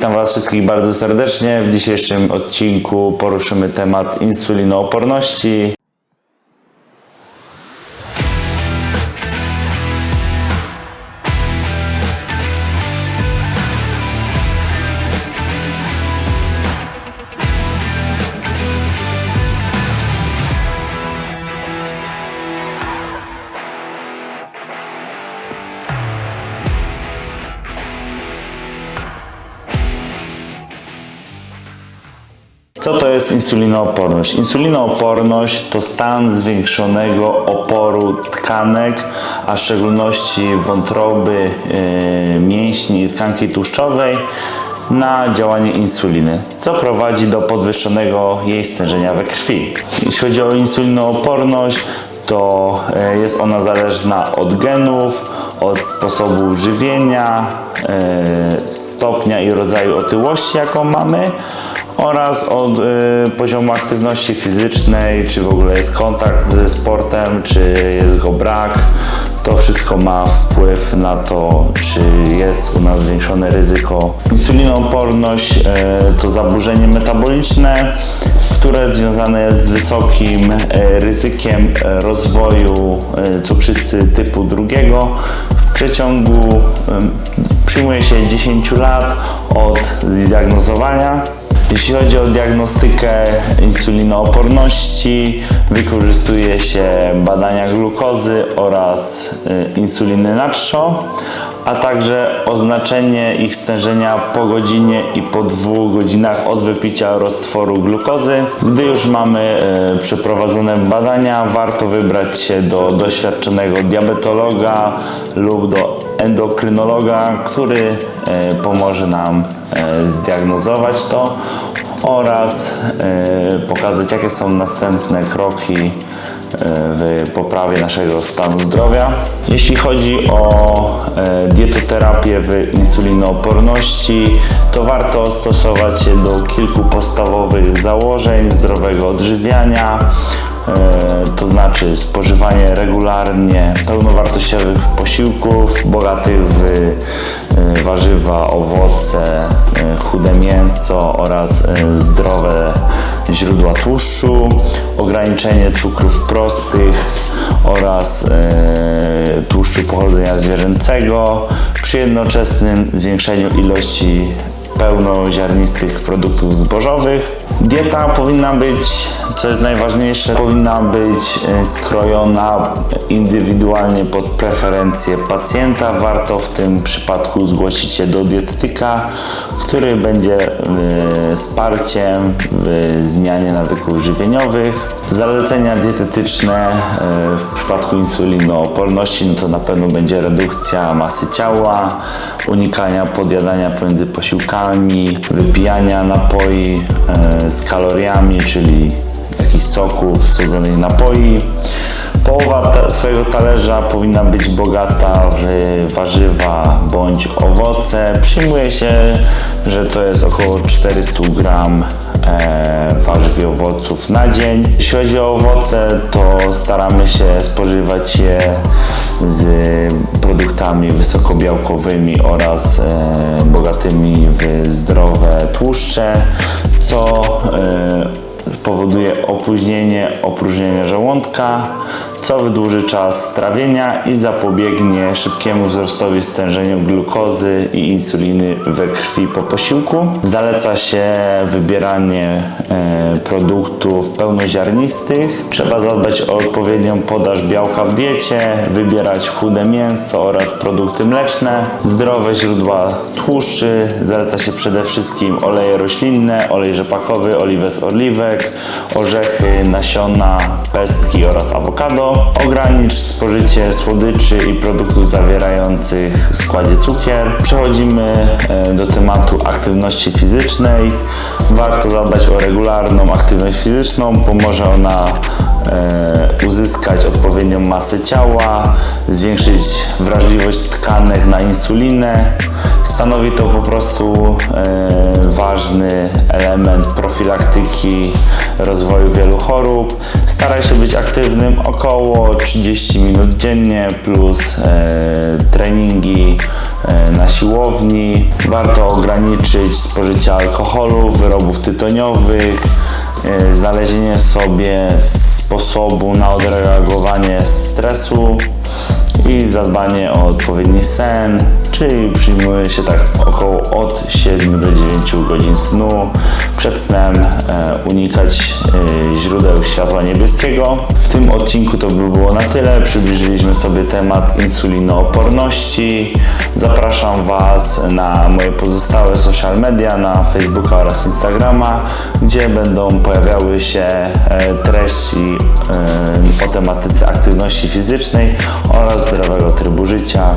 Witam Was wszystkich bardzo serdecznie. W dzisiejszym odcinku poruszymy temat insulinooporności. Co to jest insulinooporność? Insulinooporność to stan zwiększonego oporu tkanek, a w szczególności wątroby, yy, mięśni i tkanki tłuszczowej na działanie insuliny, co prowadzi do podwyższonego jej stężenia we krwi. Jeśli chodzi o insulinooporność, to e, jest ona zależna od genów, od sposobu żywienia, e, stopnia i rodzaju otyłości, jaką mamy oraz od e, poziomu aktywności fizycznej, czy w ogóle jest kontakt ze sportem, czy jest go brak. To wszystko ma wpływ na to, czy jest u nas zwiększone ryzyko. Insulinooporność to zaburzenie metaboliczne, które związane jest z wysokim e, ryzykiem e, rozwoju e, cukrzycy typu drugiego. W przeciągu przyjmuje się 10 lat od zdiagnozowania. Jeśli chodzi o diagnostykę insulinooporności, wykorzystuje się badania glukozy oraz insuliny natrzo, a także oznaczenie ich stężenia po godzinie i po dwóch godzinach od wypicia roztworu glukozy. Gdy już mamy y, przeprowadzone badania, warto wybrać się do doświadczonego diabetologa lub do endokrynologa, który e, pomoże nam e, zdiagnozować to oraz e, pokazać, jakie są następne kroki e, w poprawie naszego stanu zdrowia. Jeśli chodzi o e, dietoterapię w insulinooporności, to warto stosować się do kilku podstawowych założeń zdrowego odżywiania, E, to znaczy spożywanie regularnie pełnowartościowych posiłków, bogatych w warzywa, owoce, e, chude mięso oraz e, zdrowe źródła tłuszczu, ograniczenie cukrów prostych oraz e, tłuszczu pochodzenia zwierzęcego przy jednoczesnym zwiększeniu ilości pełnoziarnistych produktów zbożowych. Dieta powinna być, co jest najważniejsze, powinna być e, skrojona indywidualnie pod preferencje pacjenta. Warto w tym przypadku zgłosić się do dietetyka, który będzie e, wsparciem w zmianie nawyków żywieniowych. Zalecenia dietetyczne e, w przypadku insulinooporności no to na pewno będzie redukcja masy ciała, unikania podjadania pomiędzy posiłkami, wypijania napoi z kaloriami, czyli jakichś soków, słodzonych napoi. Połowa ta, Twojego talerza powinna być bogata w warzywa bądź owoce. Przyjmuje się, że to jest około 400 gram e, warzyw i owoców na dzień. Jeśli chodzi o owoce, to staramy się spożywać je z produktami wysokobiałkowymi oraz e, bogatymi w zdrowe tłuszcze, co e, powoduje opóźnienie opróżnienia żołądka, co wydłuży czas trawienia i zapobiegnie szybkiemu wzrostowi stężeniu glukozy i insuliny we krwi po posiłku. Zaleca się wybieranie e, produktów pełnoziarnistych. Trzeba zadbać o odpowiednią podaż białka w diecie, wybierać chude mięso oraz produkty mleczne, zdrowe źródła tłuszczy. Zaleca się przede wszystkim oleje roślinne, olej rzepakowy, oliwę z oliwek, orzechy, nasiona, pestki oraz awokado. Ogranicz spożycie słodyczy i produktów zawierających w składzie cukier. Przechodzimy e, do tematu aktywności fizycznej. Warto zadbać o regularną aktywność fizyczną. Pomoże ona e, uzyskać odpowiednią masę ciała, zwiększyć wrażliwość tkanek na insulinę. Stanowi to po prostu e, waż, ważny element profilaktyki rozwoju wielu chorób. Staraj się być aktywnym około 30 minut dziennie plus e, treningi e, na siłowni. Warto ograniczyć spożycie alkoholu, wyrobów tytoniowych, e, znalezienie sobie sposobu na odreagowanie stresu i zadbanie o odpowiedni sen, czyli przyjmuje się tak około od 7 do 9 godzin snu. Przed snem e, unikać e, źródeł światła niebieskiego. W tym odcinku to by było na tyle. Przybliżyliśmy sobie temat insulinooporności. Zapraszam Was na moje pozostałe social media, na Facebooka oraz Instagrama, gdzie będą pojawiały się e, treści o tematyce aktywności fizycznej oraz zdrowego trybu życia.